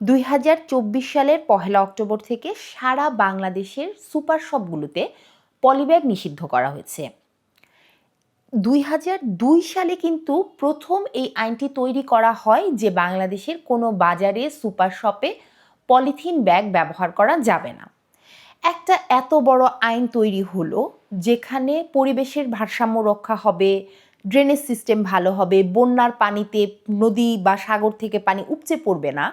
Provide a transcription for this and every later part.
দুই হাজার চব্বিশ সালের পহেলা অক্টোবর থেকে সারা বাংলাদেশের সুপার শপগুলোতে পলিব্যাগ নিষিদ্ধ করা হয়েছে। দুই হাজার দুই সালে কিন্তু প্রথম এই আইনটি তৈরি করা হয় যে বাংলাদেশের কোনো বাজারে, সুপার শপে পলিথিন ব্যাগ ব্যবহার করা যাবে না। একটা এত বড় আইন তৈরি হলো যেখানে পরিবেশের ভারসাম্য রক্ষা হবে ড্রেনেজ সিস্টেম ভালো হবে, বন্যার পানিতে নদী বা সাগর থেকে পানি উপচে পড়বে না।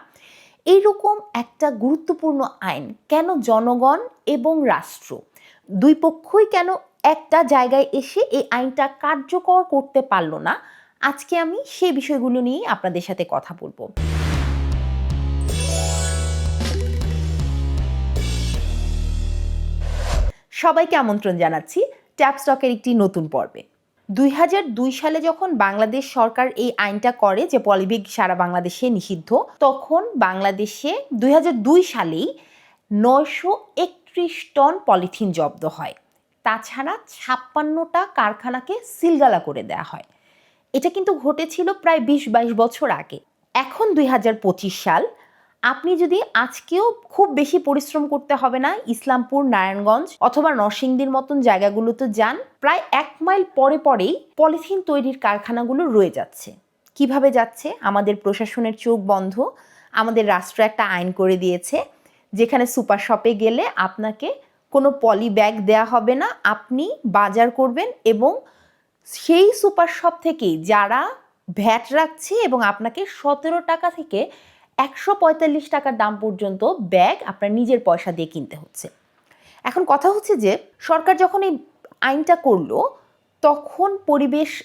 এইরকম একটা গুরুত্বপূর্ণ আইন কেন জনগণ এবং রাষ্ট্র দুই পক্ষই কেন একটা জায়গায় এসে এই আইনটা কার্যকর করতে পারল না? আজকে আমি সেই বিষয়গুলো নিয়েই আপনাদের সাথে কথা বলব। সবাইকে আমন্ত্রণ জানাচ্ছি ট্যাপস্টকের একটি নতুন পর্বে। দুই হাজার দুই সালে যখন বাংলাদেশ সরকার এই আইনটা করে যে পলিবেগ সারা বাংলাদেশে নিষিদ্ধ, তখন বাংলাদেশে দুই হাজার দুই সালেই নয়শো একত্রিশ টন পলিথিন জব্দ হয়। তাছাড়া ছাপ্পান্নটা কারখানাকে সিলগালা করে দেওয়া হয়। এটা কিন্তু ঘটেছিল প্রায় বিশ বাইশ বছর আগে। এখন দুই হাজার পঁচিশ সাল আপনি যদি আজকেও খুব বেশি পরিশ্রম করতে হবে না, ইসলামপুর, নারায়ণগঞ্জ অথবা নরসিংদীর মতন জায়গাগুলোতে যান, প্রায় এক মাইল পরে পরেই পলিথিন তৈরির কারখানাগুলো রয়ে যাচ্ছে। কীভাবে যাচ্ছে? আমাদের প্রশাসনের চোখ বন্ধ, আমাদের রাষ্ট্র একটা আইন করে দিয়েছে, যেখানে সুপার শপে গেলে আপনাকে কোনো পলি ব্যাগ দেয়া হবে না, আপনি বাজার করবেন এবং সেই সুপার শপ থেকেই যারা ভ্যাট রাখছে এবং আপনাকে সতেরো টাকা থেকে একশো পঁয়তাল্লিশ টাকার দাম পর্যন্ত ব্যাগ আপনার নিজের পয়সা দিয়ে কিনতে হচ্ছে। এখন কথা হচ্ছে যে, সরকার যখন এই আইনটা করল, তখন পরিবেশ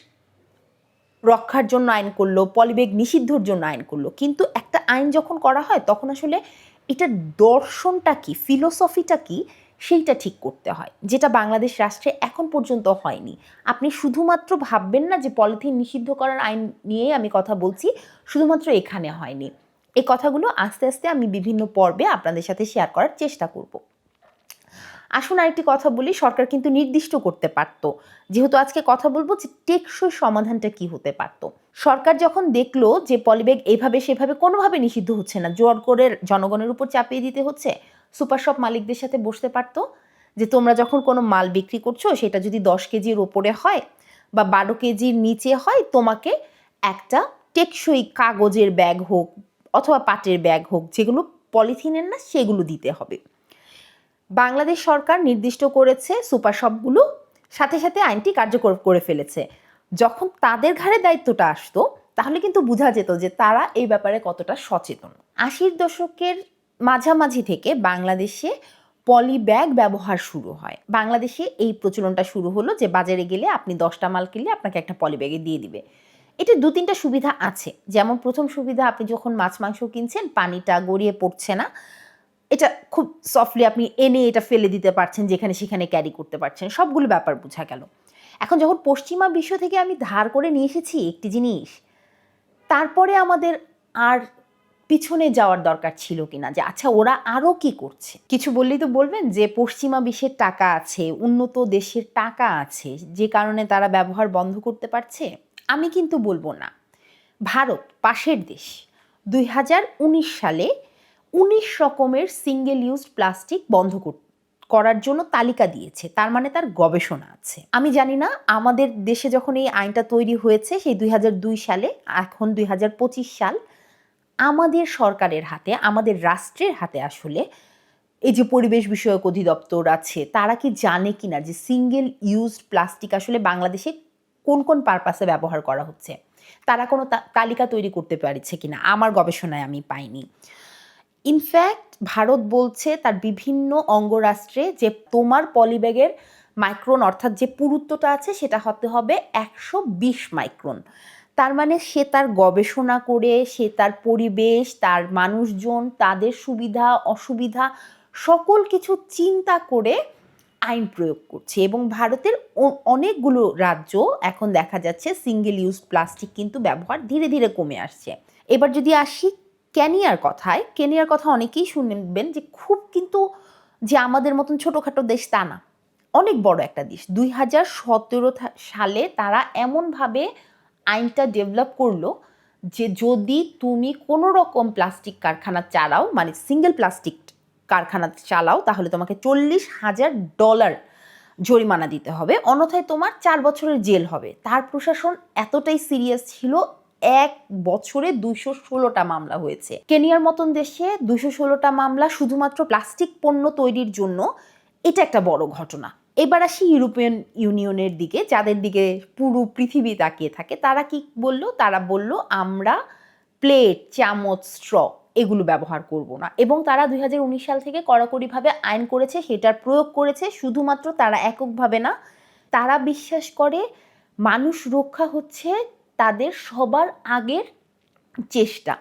রক্ষার জন্য আইন করল পলিবেগ নিষিদ্ধর জন্য আইন করল। কিন্তু একটা আইন যখন করা হয়, তখন আসলে এটার দর্শনটা কি, ফিলোসফিটা কি, সেইটা ঠিক করতে হয়। যেটা বাংলাদেশ রাষ্ট্রে এখন পর্যন্ত হয়নি। আপনি শুধুমাত্র ভাববেন না যে পলিথিন নিষিদ্ধ করার আইন নিয়েই আমি কথা বলছি, শুধুমাত্র এখানে হয়নি। এই কথাগুলো আস্তে আস্তে আমি বিভিন্ন পর্বে আপনাদের সাথে শেয়ার করার চেষ্টা করব। আসুন আরেকটি কথা বলি, সরকার কিন্তু নির্দিষ্ট করতে পারত। যেহেতু আজকে কথা বলব যে টেকসই সমাধানটা কি হতে পারত। সরকার যখন দেখল যে পলিব্যাগ এইভাবে সেভাবে কোনোভাবে নিষিদ্ধ হচ্ছে না, জোর করে জনগণের উপর চাপিয়ে দিতে হচ্ছে, সুপার শপ মালিকদের সাথে বসতে পারতো যে তোমরা যখন কোনো মাল বিক্রি করছ, সেটা যদি দশ কেজির ওপরে হয় বা বারো কেজির নিচে হয়, তোমাকে একটা টেকসই কাগজের ব্যাগ হোক অথবা পাটের ব্যাগ হোক, যেগুলো পলিথিনের না, সেগুলো দিতে হবে। বাংলাদেশ সরকার নির্দিষ্ট করেছে সুপার শপগুলো, সাথে সাথে আইনটি কার্যকর করে ফেলেছে। যখন তাদের ঘাড়ে দায়িত্বটা আসতো, তাহলে কিন্তু বোঝা যেত যে তারা এই ব্যাপারে কতটা সচেতন। আশির দশকের মাঝামাঝি থেকে বাংলাদেশে পলি ব্যাগ ব্যবহার শুরু হয়। বাংলাদেশে এই প্রচলনটা শুরু হলো যে, বাজারে গেলে আপনি দশটা মাল কিনলে আপনাকে একটা পলি ব্যাগে দিয়ে দিবে। এটা দু তিনটা সুবিধা আছে। যেমন প্রথম সুবিধা, আপনি যখন মাছ, মাংস কিনছেন, পানিটা গড়িয়ে পড়ছে না, এটা খুব সফটলি আপনি এনে এটা ফেলে দিতে পারছেন, যেখানে সেখানে ক্যারি করতে পারছেন, সবগুলো ব্যাপার বোঝা গেল। এখন যখন পশ্চিমা বিশ্ব থেকে আমি ধার করে নিয়ে এসেছি একটি জিনিস, তারপরে আমাদের আর পিছনে যাওয়ার দরকার ছিল কিনা, যে আচ্ছা ওরা আরও কি করছে? কিছু বললেই তো বলবেন যে পশ্চিমা বিশ্বের টাকা আছে, উন্নত দেশের টাকা আছে, যে কারণে তারা ব্যবহার বন্ধ করতে পারছে? আমি কিন্তু বলব না। ভারত পাশের দেশ। দুই হাজার উনিশ সালে উনিশ রকমের সিঙ্গেল ইউজ প্লাস্টিক বন্ধ করার জন্য তালিকা দিয়েছে। তার মানে তার গবেষণা আছে। আমি জানি না, আমাদের দেশে যখন এই আইনটা তৈরি হয়েছে, সেই দুই হাজার দুই সালে, এখন দুই হাজার পঁচিশ সাল, আমাদের সরকারের হাতে, আমাদের রাষ্ট্রের হাতে আসলে এই যে পরিবেশ বিষয়ক অধিদপ্তর আছে, তারা কি জানে কিনা যে সিঙ্গেল ইউজড প্লাস্টিক আসলে বাংলাদেশে কোন কোন পারপাসে ব্যবহার করা হচ্ছে? তারা কোনো তালিকা তৈরি করতে পারছে কিনা? আমার গবেষণায় আমি পাইনি। ইনফ্যাক্ট ভারত বলছে তার বিভিন্ন অঙ্গরাষ্ট্রে যে তোমার পলিব্যাগের মাইক্রন অর্থাৎ যে পুরুত্বটা আছে, সেটা হতে হবে একশো বিশ মাইক্রন তার মানে সে তার গবেষণা করে, সে তার পরিবেশ, তার মানুষজন, তাদের সুবিধা, অসুবিধা, সকল কিছু চিন্তা করে আইন প্রয়োগ করছে এবং ভারতের অনেকগুলো রাজ্য এখন দেখা যাচ্ছে সিঙ্গেল ইউজ প্লাস্টিক কিন্তু ব্যবহার ধীরে ধীরে কমে আসছে। এবার যদি আসি কেনিয়ার কথায়, কেনিয়ার কথা অনেকেই শুনবেন যে খুব কিন্তু যে আমাদের মতন ছোটোখাটো দেশ তা না। অনেক বড় একটা দেশ। দুই হাজার সতেরো সালে তারা এমনভাবে আইনটা ডেভেলপ করল যে যদি তুমি কোনো রকম প্লাস্টিক কারখানা চালাও মানে সিঙ্গেল প্লাস্টিক কারখানা চালাও, তাহলে তোমাকে চল্লিশ হাজার ডলার জরিমানা দিতে হবে। অন্যথায় তোমার চার বছরের জেল হবে। তার প্রশাসন এতটাই সিরিয়াস ছিল, এক বছরে দুইশো ষোলোটা মামলা হয়েছে। কেনিয়ার মতন দেশে দুইশো ষোলোটা মামলা শুধুমাত্র প্লাস্টিক পণ্য তৈরির জন্য, এটা একটা বড় ঘটনা। এবার আসি ইউরোপিয়ান ইউনিয়নের দিকে, যাদের দিকে পুরো পৃথিবী তাকিয়ে থাকে। তারা কি বলল? তারা বলল, আমরা প্লেট, চামচ স্ট্র এগুলো ব্যবহার করব না। এবং তারা দুই হাজার উনিশ সাল থেকে কড়াকড়িভাবে আইন করেছে, সেটার প্রয়োগ করেছে, শুধুমাত্র তারা এককভাবে না, তারা বিশ্বাস করে মানুষ রক্ষা হচ্ছে তাদের সবার আগের চেষ্টা।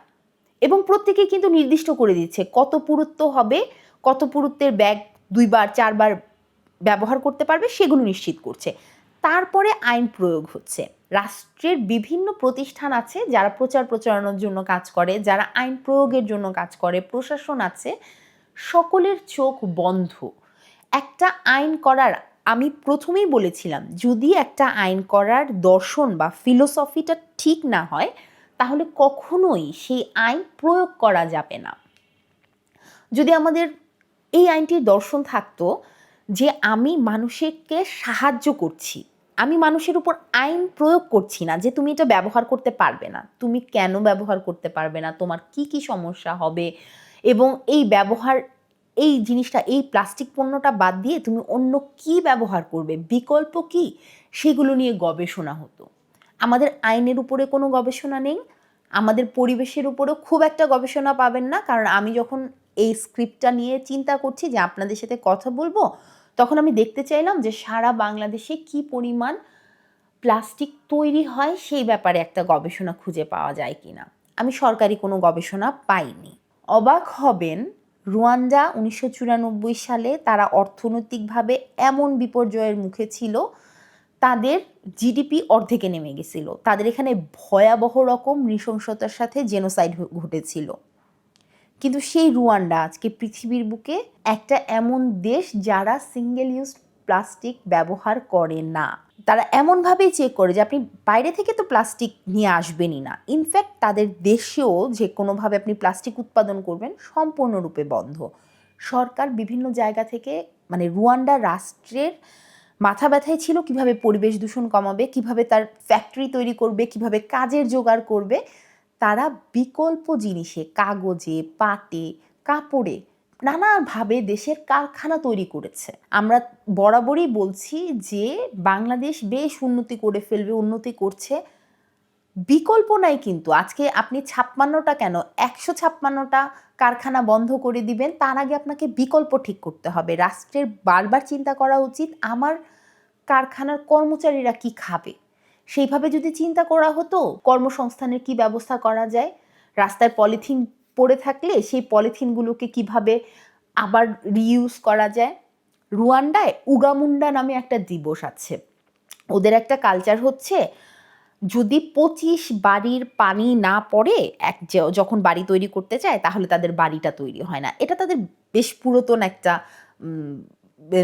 এবং প্রত্যেকে কিন্তু নির্দিষ্ট করে দিচ্ছে কত পুরুত্ব হবে, কত পুরুত্বের ব্যাগ দুইবার, চারবার ব্যবহার করতে পারবে, সেগুলো নিশ্চিত করছে। তারপরে আইন প্রয়োগ হচ্ছে। রাষ্ট্রের বিভিন্ন প্রতিষ্ঠান আছে যারা প্রচার প্রচারণার জন্য কাজ করে, যারা আইন প্রয়োগের জন্য কাজ করে, প্রশাসন আছে, সকলের চোখ বন্ধ। একটা আইন করার, আমি প্রথমেই বলেছিলাম, যদি একটা আইন করার দর্শন বা ফিলোসফিটা ঠিক না হয়, তাহলে কখনোই সেই আইন প্রয়োগ করা যাবে না। যদি আমাদের এই আইনটির দর্শন থাকতো যে আমি মানুষকে সাহায্য করছি আমি মানুষের উপর আইন প্রয়োগ করছি না যে তুমি এটা ব্যবহার করতে পারবে না। তুমি কেন ব্যবহার করতে পারবে না? তোমার কি কি সমস্যা হবে? এবং এই ব্যবহার, এই জিনিসটা, এই প্লাস্টিক পণ্যটা বাদ দিয়ে তুমি অন্য কি ব্যবহার করবে? বিকল্প কি? সেগুলো নিয়ে গবেষণা হতো। আমাদের আইনের উপরে কোনো গবেষণা নেই। আমাদের পরিবেশের উপরেও খুব একটা গবেষণা পাবেন না। কারণ আমি যখন এই স্ক্রিপ্টটা নিয়ে চিন্তা করছি যে আপনাদের সাথে কথা বলব তখন আমি দেখতে চাইলাম যে সারা বাংলাদেশে কি পরিমাণ প্লাস্টিক তৈরি হয়, সেই ব্যাপারে একটা গবেষণা খুঁজে পাওয়া যায় কি না আমি সরকারি কোনো গবেষণা পাইনি। অবাক হবেন, রুয়ান্ডা উনিশশো চুরানব্বই সালে তারা অর্থনৈতিকভাবে এমন বিপর্যয়ের মুখে ছিল, তাদের জিডিপি অর্ধেকে নেমে গেছিল। তাদের এখানে ভয়াবহ রকম নৃশংসতার সাথে জেনোসাইড ঘটেছিল। কিন্তু সেই রুয়ান্ডা আজকে পৃথিবীর বুকে একটা এমন দেশ যারা সিঙ্গেল ইউজ প্লাস্টিক ব্যবহার করে না। তারা এমনভাবেই চেক করে যে আপনি বাইরে থেকে তো প্লাস্টিক নিয়ে আসবেনই না। ইনফ্যাক্ট তাদের দেশেও যে কোনোভাবে আপনি প্লাস্টিক উৎপাদন করবেন সম্পূর্ণরূপে বন্ধ। সরকার বিভিন্ন জায়গা থেকে মানে রুয়ান্ডা রাষ্ট্রের মাথা ব্যথায় ছিল কীভাবে পরিবেশ দূষণ কমাবে, কীভাবে তার ফ্যাক্টরি তৈরি করবে, কীভাবে কাজের জোগাড় করবে তারা বিকল্প জিনিসে, কাগজে, পাটে, কাপড়ে নানাভাবে দেশের কারখানা তৈরি করেছে। আমরা বরাবরই বলছি যে, বাংলাদেশ বেশ উন্নতি করে ফেলবে, উন্নতি করছে। বিকল্প নাই কিন্তু। আজকে আপনি ছাপ্পান্নটা কেন? একশো ছাপ্পান্নটা কারখানা বন্ধ করে দিবেন, তার আগে আপনাকে বিকল্প ঠিক করতে হবে। রাষ্ট্রের বারবার চিন্তা করা উচিত, আমার কারখানার কর্মচারীরা কি খাবে? সেইভাবে যদি চিন্তা করা হতো, কর্মসংস্থানের কি ব্যবস্থা করা যায়? রাস্তায় পলিথিন পড়ে থাকলে সেই পলিথিনগুলোকে কীভাবে আবার রিউজ করা যায়? রুয়ান্ডায় উগামুন্ডা নামে একটা দিবস আছে। ওদের একটা কালচার হচ্ছে, যদি পঁচিশ বাড়ির পানি না পড়ে, এক যখন বাড়ি তৈরি করতে চায়, তাহলে তাদের বাড়িটা তৈরি হয় না। এটা তাদের বেশ পুরাতন একটা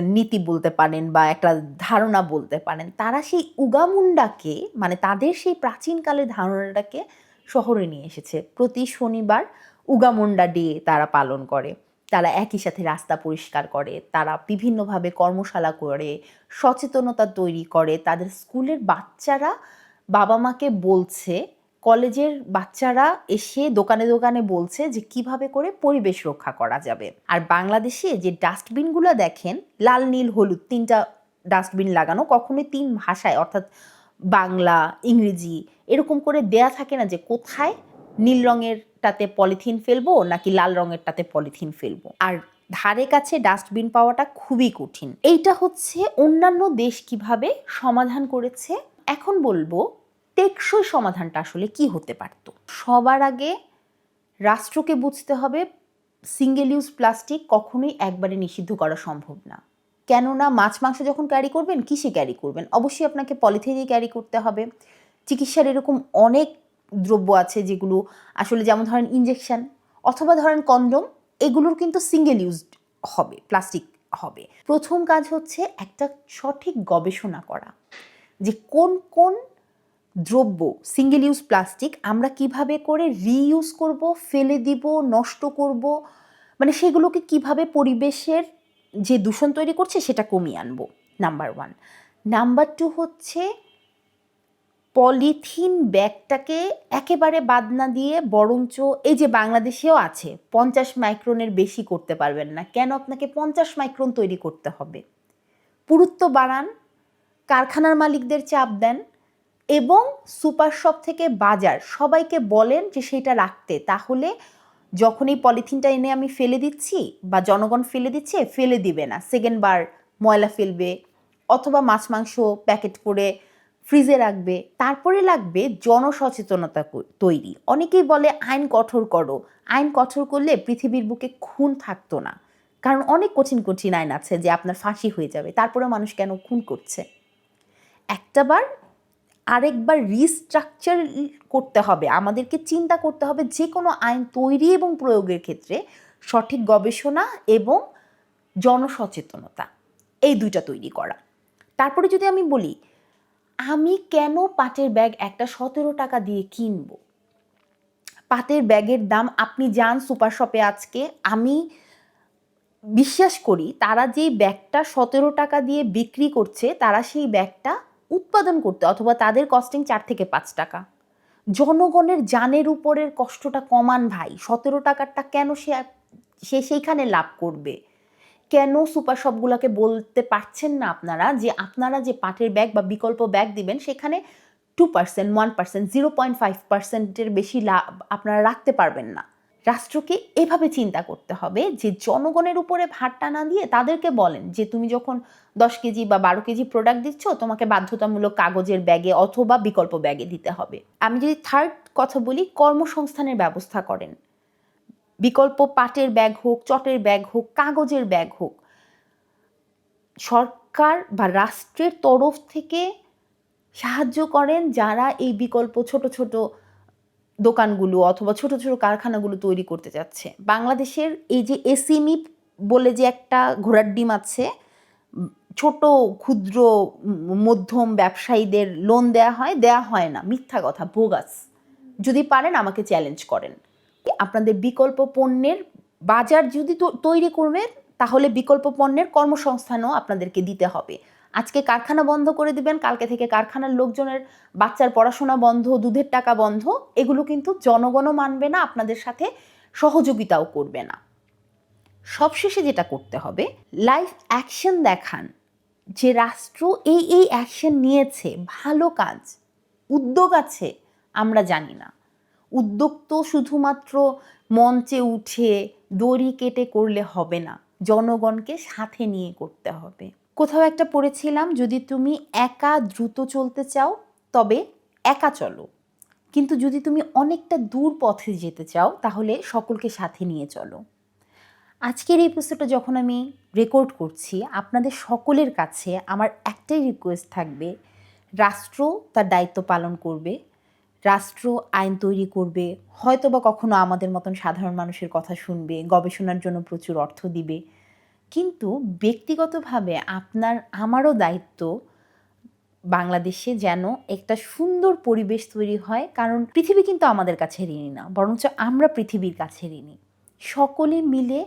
নীতি বলতে পারেন বা একটা ধারণা বলতে পারেন, তারা সেই উগামুন্ডাকে মানে তাদের সেই প্রাচীনকালের ধারণাটাকে শহরে নিয়ে এসেছে। প্রতি শনিবার উগামুন্ডা ডে তারা পালন করে। তারা একই সাথে রাস্তা পরিষ্কার করে, তারা বিভিন্নভাবে কর্মশালা করে, সচেতনতা তৈরি করে। তাদের স্কুলের বাচ্চারা বাবা মাকে বলছে কলেজের বাচ্চারা এসে দোকানে দোকানে বলছে যে কীভাবে করে পরিবেশ রক্ষা করা যাবে। আর বাংলাদেশে যে ডাস্টবিনগুলো দেখেন, লাল, নীল, হলুদ, তিনটা ডাস্টবিন লাগানো, কখনোই তিন ভাষায়, অর্থাৎ বাংলা, ইংরেজি এরকম করে দেয়া থাকে না যে কোথায় নীল রঙেরটাতে পলিথিন ফেলব নাকি লাল রঙেরটাতে পলিথিন ফেলব। আর ধারে কাছে ডাস্টবিন পাওয়াটা খুবই কঠিন। এইটা হচ্ছে অন্যান্য দেশ কীভাবে সমাধান করেছে? এখন বলব টেকসই সমাধানটা আসলে কি হতে পারত? সবার আগে রাষ্ট্রকে বুঝতে হবে সিঙ্গেল ইউজ প্লাস্টিক কখনোই একবারে নিষিদ্ধ করা সম্ভব না। কেননা মাছ, মাংস যখন ক্যারি করবেন, কিসে ক্যারি করবেন? অবশ্যই আপনাকে পলিথিনই ক্যারি করতে হবে। চিকিৎসার এরকম অনেক দ্রব্য আছে যেগুলো আসলে যেমন ধরেন ইঞ্জেকশন অথবা ধরেন কন্ডম এগুলোর কিন্তু সিঙ্গেল ইউজড হবে প্লাস্টিক হবে। প্রথম কাজ হচ্ছে একটা সঠিক গবেষণা করা যে কোন কোন দ্রব্য সিঙ্গেল ইউজ প্লাস্টিক আমরা কীভাবে করে রিইউজ করব, ফেলে দিব, নষ্ট করব মানে সেগুলোকে কীভাবে পরিবেশের যে দূষণ তৈরি করছে সেটা কমিয়ে আনব নাম্বার ওয়ান নাম্বার টু হচ্ছে পলিথিন ব্যাগটাকে একেবারে বাদ না দিয়ে বরঞ্চ এই যে বাংলাদেশেও আছে, পঞ্চাশ মাইক্রনের বেশি করতে পারবেন না। কেন আপনাকে পঞ্চাশ মাইক্রন তৈরি করতে হবে? পুরুত্ব বাড়ান, কারখানার মালিকদের চাপ দেন এবং সুপার শপ থেকে বাজার, সবাইকে বলেন যে সেইটা রাখতে। তাহলে যখন এই পলিথিনটা এনে আমি ফেলে দিচ্ছি বা জনগণ ফেলে দিচ্ছে, ফেলে দিবে না। সেকেন্ড বার ময়লা ফেলবে অথবা মাছ, মাংস প্যাকেট করে ফ্রিজে রাখবে। তারপরে লাগবে জনসচেতনতা তৈরি। অনেকেই বলে, আইন কঠোর করো। আইন কঠোর করলে পৃথিবীর বুকে খুন থাকতো না। কারণ অনেক কঠিন কঠিন আইন আছে যে আপনার ফাঁসি হয়ে যাবে তারপরে মানুষ কেন খুন করছে? একটাবার আরেকবার রিস্ট্রাকচার করতে হবে। আমাদেরকে চিন্তা করতে হবে যে কোনো আইন তৈরি এবং প্রয়োগের ক্ষেত্রে সঠিক গবেষণা এবং জনসচেতনতা, এই দুইটা তৈরি করা। তারপরে যদি আমি বলি, আমি কেন পাটের ব্যাগ একটা সতেরো টাকা দিয়ে কিনবো? পাটের ব্যাগের দাম, আপনি যান সুপার শপে আজকে, আমি বিশ্বাস করি তারা যেই ব্যাগটা সতেরো টাকা দিয়ে বিক্রি করছে, তারা সেই ব্যাগটা উৎপাদন করতে অথবা তাদের কস্টিং চার থেকে পাঁচ টাকা। জনগণের জানের উপরের কষ্টটা কমান ভাই, সতেরো টাকারটা কেন সে সে সেইখানে লাভ করবে? কেন সুপার শপগুলোকে বলতে পারছেন না আপনারা যে আপনারা যে পাটের ব্যাগ বা বিকল্প ব্যাগ দিবেন, সেখানে two percent one percent zero point five পার্সেন্টের বেশি লাভ আপনারা রাখতে পারবেন না? রাষ্ট্রকে এভাবে চিন্তা করতে হবে যে জনগণের উপরে ভারটা না দিয়ে তাদেরকে বলেন যে তুমি যখন দশ কেজি বা বারো কেজি প্রোডাক্ট দিচ্ছ, তোমাকে বাধ্যতামূলক কাগজের ব্যাগে অথবা বিকল্প ব্যাগে দিতে হবে। আমি যদি থার্ড কথা বলি, কর্মসংস্থানের ব্যবস্থা করেন। বিকল্প পাটের ব্যাগ হোক, চটের ব্যাগ হোক, কাগজের ব্যাগ হোক, সরকার বা রাষ্ট্রের তরফ থেকে সাহায্য করেন যারা এই বিকল্প ছোট ছোট দোকানগুলো অথবা ছোট ছোট কারখানাগুলো তৈরি করতে যাচ্ছে। বাংলাদেশের এই যে এসিমি বলে যে একটা ঘোড়ার ডিম আছে, ছোট, ক্ষুদ্র, মধ্যম ব্যবসায়ীদের লোন দেয়া হয় দেয়া হয় না। মিথ্যা কথা বোগাস যদি পারেন আমাকে চ্যালেঞ্জ করেন। আপনাদের বিকল্প পণ্যের বাজার যদি তৈরি করবেন, তাহলে বিকল্প পণ্যের কর্মসংস্থানও আপনাদেরকে দিতে হবে। আজকে কারখানা বন্ধ করে দিবেন, কালকে থেকে কারখানার লোকজনের বাচ্চার পড়াশোনা বন্ধ, দুধের টাকা বন্ধ, এগুলো কিন্তু জনগণও মানবে না, আপনাদের সাথে সহযোগিতাও করবে না। সবশেষে যেটা করতে হবে লাইভ অ্যাকশন দেখান। যে রাষ্ট্র এই এই অ্যাকশন নিয়েছে, ভালো কাজ, উদ্যোগ আছে, আমরা জানি না। উদ্যোগ তো শুধুমাত্র মঞ্চে উঠে, দড়ি কেটে করলে হবে না, জনগণকে সাথে নিয়ে করতে হবে। কোথাও একটা পড়েছিলাম, যদি তুমি একা দ্রুত চলতে চাও, তবে একা চলো। কিন্তু যদি তুমি অনেকটা দূর পথে যেতে চাও, তাহলে সকলকে সাথে নিয়ে চলো। আজকের এই এপিসোডটা যখন আমি রেকর্ড করছি, আপনাদের সকলের কাছে আমার একটাই রিকোয়েস্ট থাকবে, রাষ্ট্র তার দায়িত্ব পালন করবে, রাষ্ট্র আইন তৈরি করবে হয়তো বা কখনো আমাদের মতন সাধারণ মানুষের কথা শুনবে, গবেষণার জন্য প্রচুর অর্থ দিবে কিন্তু ব্যক্তিগতভাবে আপনার, আমারও দায়িত্ব বাংলাদেশে যেন একটা সুন্দর পরিবেশ তৈরি হয়, কারণ পৃথিবী কিন্তু আমাদের কাছে ঋণী না, বরঞ্চ আমরা পৃথিবীর কাছে ঋণী সকলে মিলে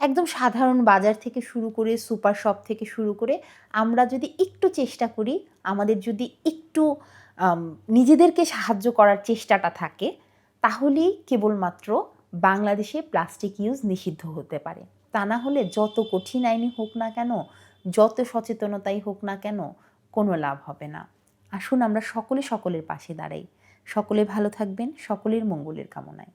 একদম সাধারণ বাজার থেকে শুরু করে, সুপার শপ থেকে শুরু করে আমরা যদি একটু চেষ্টা করি, আমাদের যদি একটু নিজেদেরকে সাহায্য করার চেষ্টাটা থাকে, তাহলেই কেবলমাত্র বাংলাদেশে প্লাস্টিক ইউজ নিষিদ্ধ হতে পারে। তা না হলে যত কঠিন আইনই হোক না কেন, যত সচেতনতাই হোক না কেন, কোনো লাভ হবে না। আসুন আমরা সকলে সকলের পাশে দাঁড়াই। সকলে ভালো থাকবেন, সকলের মঙ্গলের কামনায়।